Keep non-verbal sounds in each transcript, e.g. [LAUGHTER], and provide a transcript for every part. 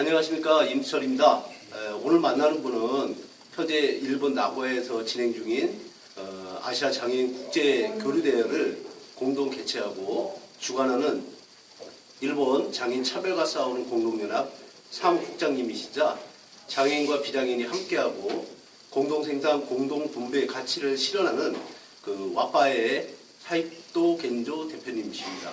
안녕하십니까 임수철입니다. 에, 오늘 만나는 분은 현재 일본 나고야에서 진행 중인 어, 아시아 장애인 국제 교류 대회를 공동 개최하고 주관하는 일본 장애인 차별과 싸우는 공동연합 사무국장님이시자 장애인과 비장애인이 함께하고 공동 생산, 공동 분배의 가치를 실현하는 그 와빠의 사이토 겐조 대표님이십니다.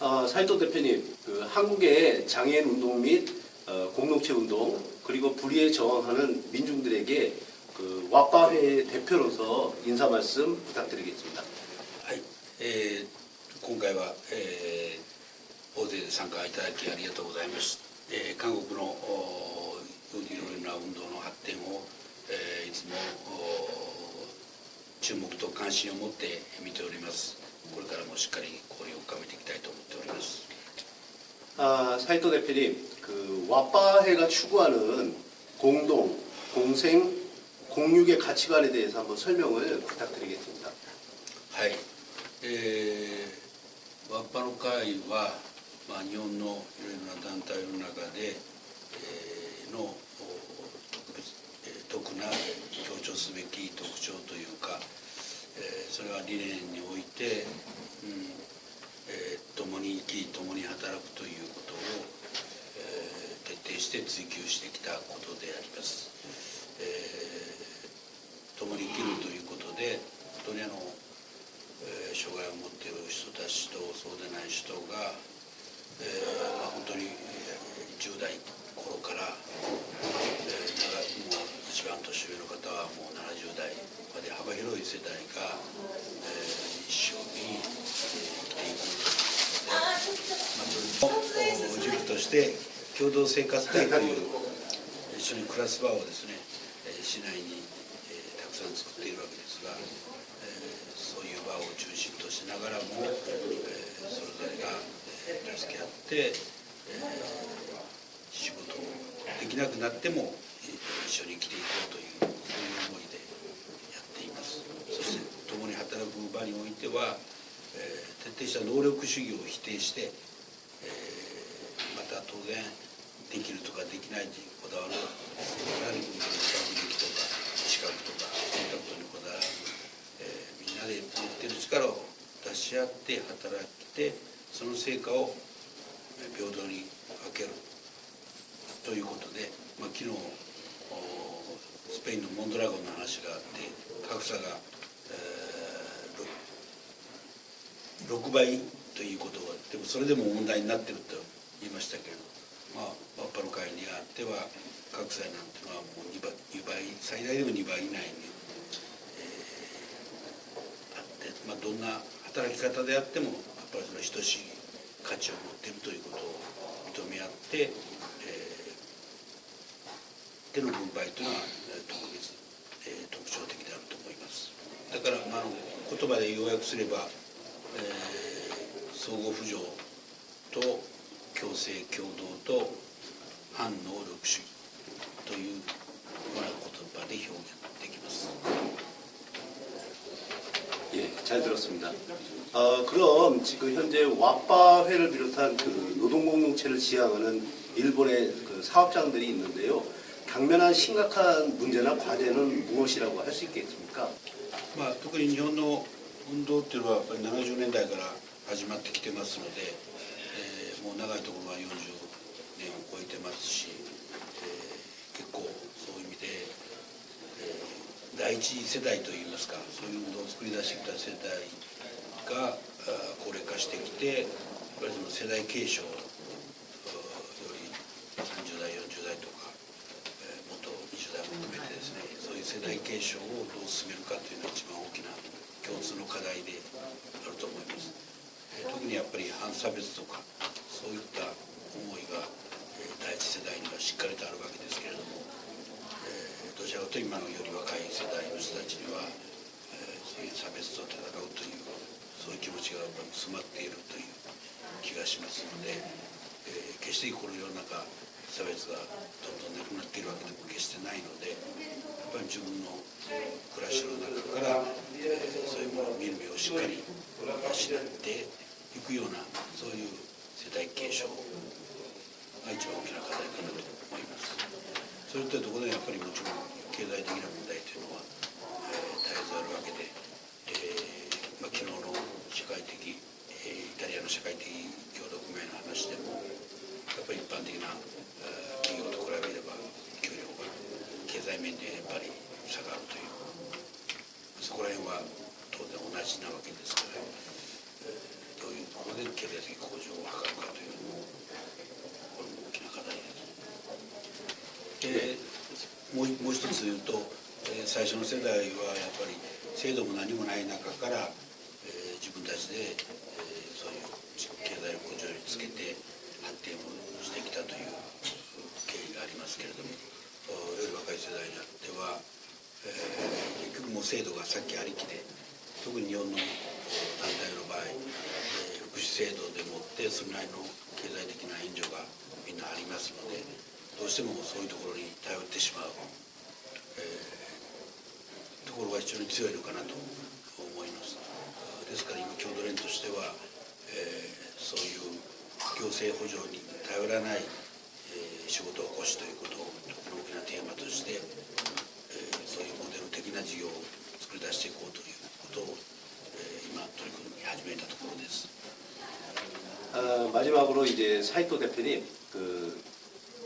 아, 사이토 대표님, 그 한국의 장애인 운동 및 어, 공동체 운동 그리고 불의에 저항하는 민중들에게 그 와빠회 대표로서 인사 말씀 부탁드리겠습니다. はい、えー今回は、えー大勢で参加いただきありがとうございます。えー韓国のおーいろいろな運動の発展を、えーいつもおー注目と関心を持って見ております。これからもしっかり交流を深めていきたいと思っております。 아, 사이토 대표님, 그 와빠회가 추구하는 공동, 공생, 공육의 가치관에 대해서 한번 설명을 부탁드리겠습니다. はい、えー、ワッパの会は、まあ、日本のいろいろな団体の中で、えーのお特別、えー特な強調すべき特徴というか、えーそれは理念において、うんえー共に生き共に働くということを、えー徹底 して追求してきたことであります。えー共に生きるということで本当にあの、えー障害を持っている人たちとそうでない人が、えーまあ、本当にえー10代頃から、えー長もう一番年上の方はもう70代まで幅広い世代が、えー一緒に、生きていくまあ、それの軸として共同生活体という一緒に暮らす場をですね、市内に、えたくさん作っているわけですが、えそういう場を中心としながらも、えそれぞれが、え助け合って、え仕事をできなくなってもえ一緒に生きていこうというそういう思いでやっています。そして共に働く場においては、え徹底した能力主義を否定して、えーまた当然できるとかできないにこだわるやはり学歴とか資格とかそういったことにこだわらず、えーみんなで持ってる力を出し合って働いてその成果を平等に分けるということで、まあ、昨日スペインのモンドラゴンの話があって格差が、えー6倍ということはでもそれでも問題になってると言いましたけれどまあバッパの会にあっては格差なんてのはもう2倍 ,2 倍最大でも2倍以内に、えーあって、まあ、どんな働き方であってもやっぱりその等しい価値を持っているということを認め合って、えー手の分配というのはえー特別、えー特徴的であると思います。だから、まあ、言葉で要約すれば、えー相互扶助と 共生共同と反能力主義というような言葉で表現できます 예, 잘 들었습니다. 어, 그럼 지금 현재 와빠회를 비롯한 그 노동공동체를 지향하는 일본의 그 사업장들이 있는데요. 당면한 심각한 문제나 과제는 무엇이라고 할 수 있겠습니까? まあ、特に日本の運動っていうのはやっぱり70年代から始まってきてますので、えー もう長いところは40年を超えてますし、えー結構そういう意味で、えー第一世代といいますかそういう運動を作り出してきた世代が高齢化してきてやっぱりその世代継承より30代40代とかえーもっと20代も含めてですねそういう世代継承をどう進めるかというのが一番大きな共通の課題であると思います、特にやっぱり反差別とかそういった思いが、えー第一世代にはしっかりとあるわけですけれども、えーどちらかと今のより若い世代の人たちには、えー差別と戦うというそういう気持ちが詰まっているという気がしますので、えー決してこの世の中差別がどんどんなくなっているわけでも決してないのでやっぱり自分の暮らしの中から、えーそういうものを見る目をしっかり養っていくようなそういう世代継承が一番大きな課題かなと思います。それととこでやっぱりもちろん経済的な問題というのは、えー絶えずあるわけで、えーまあ、昨日の社会的、えーイタリアの社会的協同組合の話でもやっぱり一般的なえー企業と比べれば給料が経済面でやっぱり差があるというそこら辺は当然同じなわけですから、えーどういうところで経済的向上を図るかというこれも大きな課題です。でもうもう一つ言うと、えー最初の世代はやっぱり制度も何もない中から、えー自分たちで、えーそういう経済力を上につけて発展をしてきたという経緯がありますけれどもより若い世代になっては、えー結局もう制度がさっきありきで特に日本の団体の場合、えー福祉制度でもってそれなりの経済的な援助がみんなありますのでどうしてもそういうところに頼ってしまう、えーところが非常に強いのかなと思います。ですから今郷土連としては、えーそういう行政補助に頼らない、えー仕事を起こしということを大きなテーマとして、えーそういうモデル的な事業を作り出していこうということを、えー今取り組み始めたところです。 아, 마지막으로 이제 사이토 대표님 그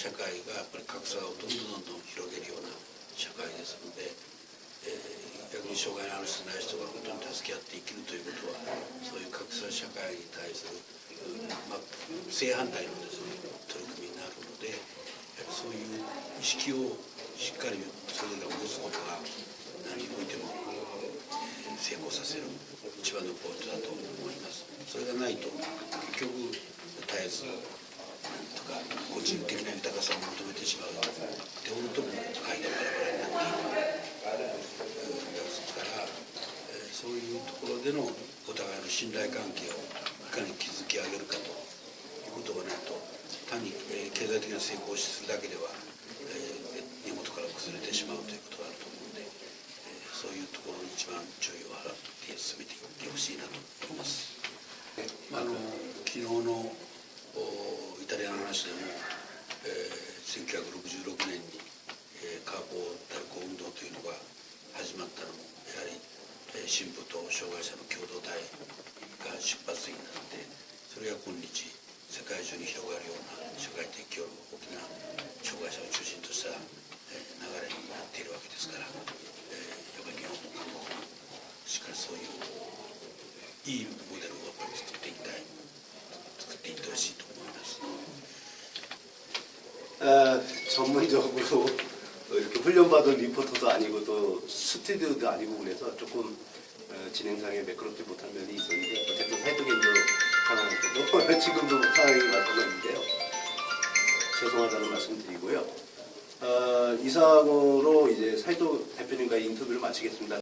社会がやっぱり格差をどんどんどんどん広げるような社会ですので、えー逆に障害のある人ない人が本当に助け合って生きるということはそういう格差社会に対する、まあ、正反対のですね取り組みになるのでそういう意識をしっかりそれぞれ持つことが何においても、成功させる一番のポイントだと思います。それがないと結局絶えず個人的な豊かさを求めてしまう手をとも階段バラバラになっていくですから、えそういうところでのお互いの信頼関係をいかに築き上げるかということがないと単に、経済的な成功をするだけでは、えー根元から崩れてしまうということがあると思うので、えーそういうところに一番注意を払って進めていってほしいなと思います。まあ、あの昨日のおイタリアの話でも、えー1966年に、えー、カーボタルコ運動というのが始まったのもやはり、えー神父と障害者の共同体が出発点になってそれが今日世界中に広がるような社会的協力大きな障害者を中心とした、えー流れになっているわけですから、えーやっぱり日本も韓国もしっかりそういういいモデルをやっぱり作っていきたい作っていってほしいと思います。 아, 전문적으로 이렇게 훈련받은 리포터도 아니고 또 스튜디오도 아니고 그래서 조금 어, 진행상에 매끄럽지 못한 면이 있었는데 어쨌든 사이토겐도 강한테도 [LAUGHS] 지금도 상황이 맞춰서 있는데요. 죄송하다는 말씀 드리고요. 어, 이상으로 이제 사이토 대표님과의 인터뷰를 마치겠습니다.